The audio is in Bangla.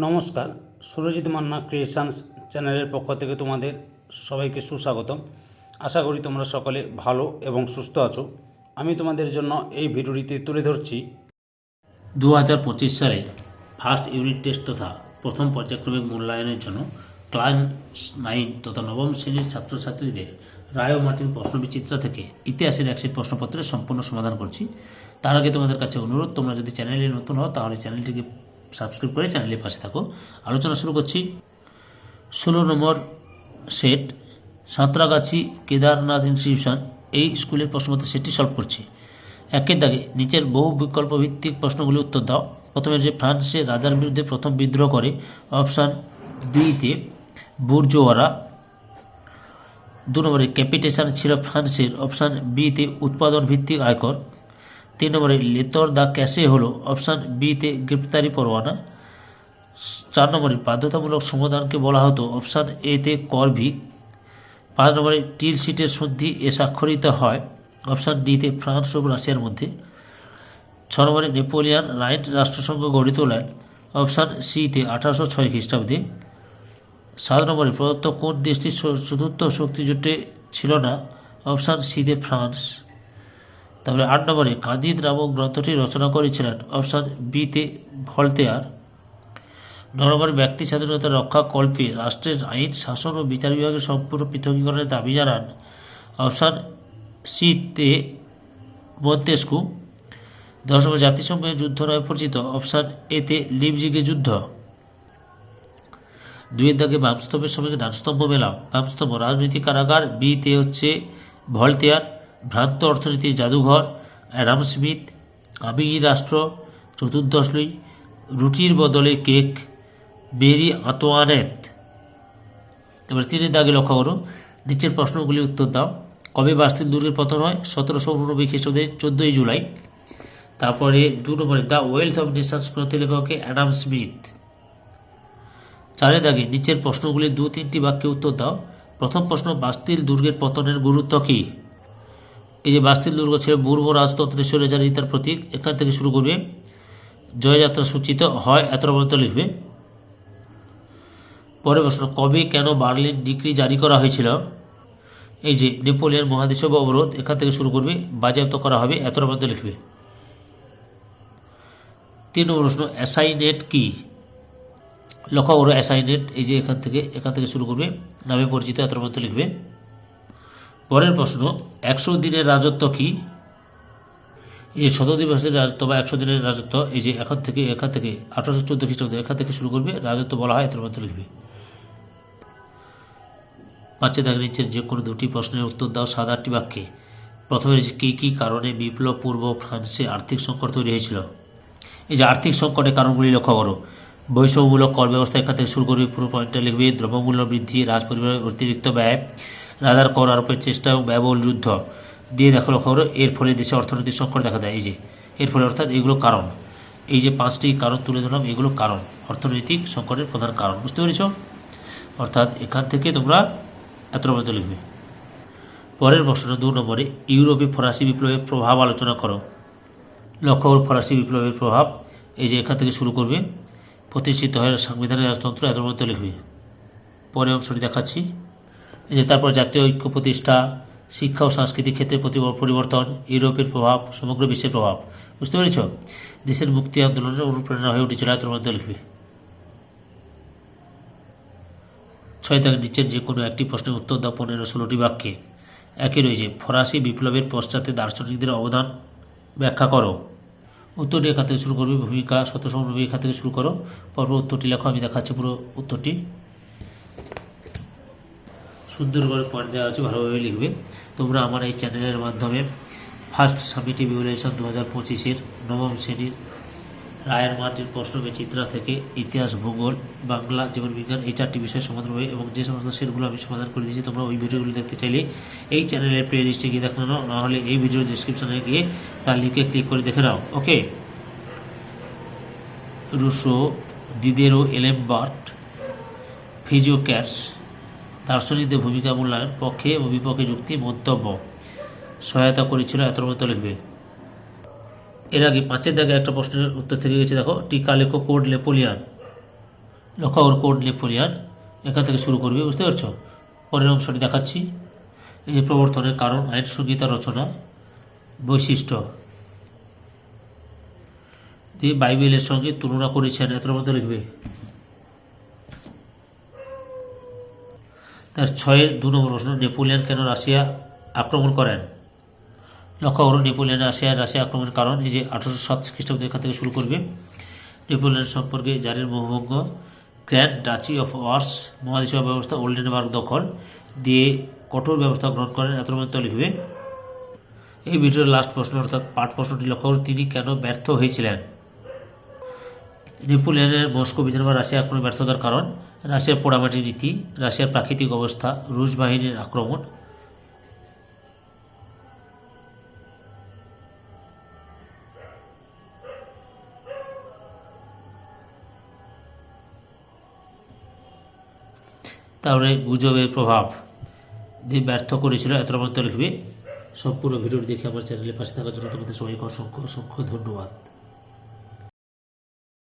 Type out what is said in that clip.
নমস্কার, সুরজিৎ মান্না ক্রিয়েশনস চ্যানেলের পক্ষ থেকে তোমাদের সবাইকে সুস্বাগতম। আশা করি তোমরা সকলে ভালো এবং সুস্থ আছো। আমি তোমাদের জন্য এই ভিডিওটিতে তুলে ধরছি দু হাজার পঁচিশ সালে ফার্স্ট ইউনিট টেস্ট তথা প্রথম পর্যায়ক্রমিক মূল্যায়নের জন্য ক্লাস নাইন তথা নবম শ্রেণির ছাত্রছাত্রীদের রায় মার্টিন প্রশ্নবিচিত্রা থেকে ইতিহাসের একশিট প্রশ্নপত্রের সম্পূর্ণ সমাধান করছি। তার আগে তোমাদের কাছে অনুরোধ, তোমরা যদি চ্যানেলে নতুন হও তাহলে চ্যানেলটিকে সাবস্ক্রাইব করে চ্যানেলের পাশে থাকো। আলোচনা শুরু করছি। ষোলো number set, Santragachi Kedarnath institution এই স্কুলের প্রশ্নপত্র সেটটি সলভ করছি। একের দাগে নিচের বহু বিকল্প ভিত্তিক প্রশ্নগুলি উত্তর দাও। প্রথমে যে ফ্রান্সে রাজার বিরুদ্ধে প্রথম বিদ্রোহ করে, অপশান বিতে বুর্জোয়ারা। দু নম্বরে ক্যাপিটেশন ছিল ফ্রান্সের, অপশান বিতে উৎপাদন ভিত্তিক আয়কর। তিন নম্বরে লেতর দা ক্যাশে হলো অপশান বিতে গ্রেপ্তারি পরোয়ানা। চার নম্বরে, বাধ্যতামূলক সমাধানকে বলা হতো অপশান এতে করভি। পাঁচ নম্বরে, টিল সিটের সন্ধি এ স্বাক্ষরিত হয় অপশান ডিতে ফ্রান্স ও রাশিয়ার মধ্যে। ছ নম্বরে, নেপোলিয়ান রাইট রাষ্ট্রসংঘ গড়ে তোলেন অপশান সিতে আঠারোশো ছয় খ্রিস্টাব্দে। সাত নম্বরে, প্রদত্ত কোন দেশটি চতুর্থ শক্তিজোটে ছিল না অপশান সিতে ফ্রান্স। তারপরে আট নম্বরে কান্দিদ নামক গ্রন্থটি রচনা করেছিলেন। অপশান বিতে ভলতেয়ার। নম্বরে, ব্যক্তি স্বাধীনতা রক্ষা কল্পে রাষ্ট্রের আইন, শাসন ও বিচার বিভাগের সম্পূর্ণ পৃথকীকরণের দাবি জানান। অপশান সিতে মন্তেস্কু দশ নম্বর, জাতিসংঘের যুদ্ধ নয় পরিচিত। অপশান এতে লিপজিগে যুদ্ধ। দুইয়ের দাগে বামস্তম্ভের সঙ্গে ডানস্তম্ভ মেলাও। বামস্তম্ভ, রাজনৈতিক কারাগার। বিতে হচ্ছে ভলতেয়ার। ভ্রান্ত অর্থনীতির জাদুঘর অ্যাডাম স্মিথ আমি রাষ্ট্র, চতুর্দশ লুই, রুটির বদলে কেক, বেরি আতোয়ানেত এবার তিনের দাগে লক্ষ্য করো। নিচের প্রশ্নগুলির উত্তর দাও। কবে বাস্তিল দুর্গের পতন হয়? সতেরোশো উননব্বই খ্রিস্টাব্দে চোদ্দোই জুলাই। তারপরে দু নম্বরে দ্য ওয়েলথ অফ নেশনস গ্রন্থের লেখকে অ্যাডাম স্মিথ। চারের দাগে নিচের প্রশ্নগুলির দু তিনটি বাক্যে উত্তর দাও। প্রথম প্রশ্ন, বাস্তিল দুর্গের পতনের গুরুত্ব কী? এই যে বাস্তিল দুর্গ ছিল পূর্ব রাজতন্ত্রের স্বৈরাচারিতার প্রতীক, এখান থেকে শুরু করবে জয়যাত্রা সূচিত হয়, এত পর্যন্ত লিখবে। পরের প্রশ্ন, কবে কেন বার্লিন ডিক্রি জারি করা হয়েছিল? এই যে নেপোলিয়ান মহাদেশীয় অবরোধ, এখান থেকে শুরু করবে, বাজেয়াপ্ত করা হবে, এত পর্যন্ত লিখবে। তিন নম্বর প্রশ্ন, অ্যাসাইনেট কি? লক্ষ্য করো অ্যাসাইনেট, এই যে এখান থেকে এখান থেকে শুরু করবে, নামে পরিচিত, এত পর্যন্ত লিখবে। পরের প্রশ্ন, একশো দিনের রাজত্ব কি? এই শত দিবসের রাজত্ব বা একশো দিনের রাজত্ব, এই যে এখান থেকে এখান থেকে, আঠারোশো চোদ্দ খ্রিস্টাব্দ এখান থেকে শুরু করবে, রাজত্ব বলা হয় এত মধ্যে লিখবে। পাঁচে দাগ নিচের যে কোনো দুটি প্রশ্নের উত্তর দাও সাত আটটি বাক্যে। প্রথমে কী কী কারণে বিপ্লব পূর্ব ফ্রান্সে আর্থিক সংকট তৈরি হয়েছিল? এই যে আর্থিক সংকটের কারণগুলি লক্ষ্য করো। বৈষম্যমূলক কর ব্যবস্থা এখান থেকে শুরু করবে, পুরো পয়েন্টটা লিখবে, দ্রব্যমূল্য বৃদ্ধি রাজ পরিবারের অতিরিক্ত ব্যয় রাজার কর আরোপের চেষ্টা এবং যুদ্ধ। দিয়ে দেখো লক্ষ্য করো, এর ফলে দেশে অর্থনৈতিক সংকট দেখা দেয়। এই যে, এর ফলে অর্থাৎ এগুলো কারণ। এই যে পাঁচটি কারণ তুলে ধরলাম, এগুলো কারণ। অর্থনৈতিক সংকটের প্রধান কারণ, বুঝতে পেরেছ? অর্থাৎ এখান থেকে তোমরা এত পর্যন্ত লিখবে। পরের প্রশ্ন দু নম্বরে, ইউরোপে ফরাসি বিপ্লবের প্রভাব আলোচনা করো। লক্ষ্য ফরাসি বিপ্লবের প্রভাব এই যে এখান থেকে শুরু করবে, প্রতিষ্ঠিত হয় সাংবিধানিক রাজতন্ত্র এত পর্যন্ত লিখবে। পরে অংশটি দেখাচ্ছি। এই যে তারপর জাতীয় ঐক্য প্রতিষ্ঠা, শিক্ষা ও সাংস্কৃতিক ক্ষেত্রে পরিবর্তন, ইউরোপের প্রভাব, সমগ্র বিশ্বের প্রভাব। বুঝতে পেরেছ? দেশের মুক্তি আন্দোলনের অনুপ্রেরণা হয়ে উঠেছিল মধ্যে লিখবে ছয় দাগ নিচের যে কোনো একটি প্রশ্নের উত্তর দাও পনেরো ষোলোটি বাক্যে। একই রয়েছে ফরাসি বিপ্লবের পশ্চাতে দার্শনিকদের অবদান ব্যাখ্যা করো। উত্তরটি এখান থেকে শুরু করবে ভূমিকা সতেরোশো উননব্বই এখান থেকে শুরু করো। পর্ব উত্তরটি লেখো, আমি দেখাচ্ছি পুরো উত্তরটি। সুন্দর করে পয়েন্ট দেওয়া আছে ভালোভাবে লিখবে। তোমরা আমার এই চ্যানেলের মাধ্যমে ফার্স্ট সামিট ইভ্যালুয়েশন দু হাজার পঁচিশের নবম শ্রেণির রায়ের মার্টিন প্রশ্ন বিচিত্রা থেকে ইতিহাস, ভূগোল, বাংলা জীবন বিজ্ঞান এই চারটি বিষয় সমাধান হবে এবং যে সমস্ত সেটগুলো আমি সমাধান করে দিয়েছি, তোমরা ওই ভিডিওগুলো দেখতে চাইলে এই চ্যানেলের প্লে লিস্টে গিয়ে দেখে নাও নাহলে এই ভিডিওর ডিসক্রিপশনে গিয়ে তার লিঙ্কে ক্লিক করে দেখে নাও। ওকে রুশো, দিদেরো, এলেমবার্ট, ফিজিওক্যাটস দার্শনিকদের ভূমিকা মূল্যায়ন পক্ষে ও বিপক্ষে যুক্তি, মন্তব্য। সহায়তা করেছিল এত মতো লিখবে এর আগে পাঁচের দাগে একটা প্রশ্নের উত্তর থেকে গেছে, দেখো, টিকা লেখো কোড লেপোলিয়ান লক্ষ্য ওর কোড নেপোলিয়ান। এখান থেকে শুরু করবে, বুঝতে পারছ? পরের অংশটি দেখাচ্ছি। এই যে প্রবর্তনের কারণ, আইন সংহিতা রচনা বৈশিষ্ট্য। দিয়ে বাইবেলের সঙ্গে তুলনা করেছেন এতটার মধ্যে লিখবে তার ছয়ের দু নম্বর প্রশ্ন, নেপোলিয়ান কেন রাশিয়া আক্রমণ করেন? লক্ষ্য করুন, নেপোলিয়ান রাশিয়া রাশিয়া আক্রমণের কারণ এই যে আঠারোশো সাত খ্রিস্টাব্দ এখান থেকে শুরু করবে। নেপোলিয়ান সম্পর্কে জারির মোহভঙ্গ গ্র্যান্ড ডাচি অফ ওয়ার্স মহাদেশীয় ব্যবস্থা ওল্ডেনবার্গ দখল দিয়ে কঠোর ব্যবস্থা গ্রহণ করেন, এত মধ্যে লিখবে। এই ভিডিওর লাস্ট প্রশ্ন, অর্থাৎ পাঠ প্রশ্নটি লক্ষ্য তিনি কেন ব্যর্থ হয়েছিলেন? নেপোলিয়নের মস্কো বিধান বা রাশিয়া আক্রমণে ব্যর্থতার কারণ, রাশিয়ার পোড়ামাটি নীতি, রাশিয়ার প্রাকৃতিক অবস্থা, রুশ বাহিনীর আক্রমণ। তারপরে গুজবের প্রভাব। দিয়ে ব্যর্থ করেছিল এত মধ্যে লিখবে সম্পূর্ণ ভিডিওটি দেখে আমার চ্যানেলের পাশে থাকার জন্য তোমাদের সবাইকে অসংখ্য অসংখ্য ধন্যবাদ।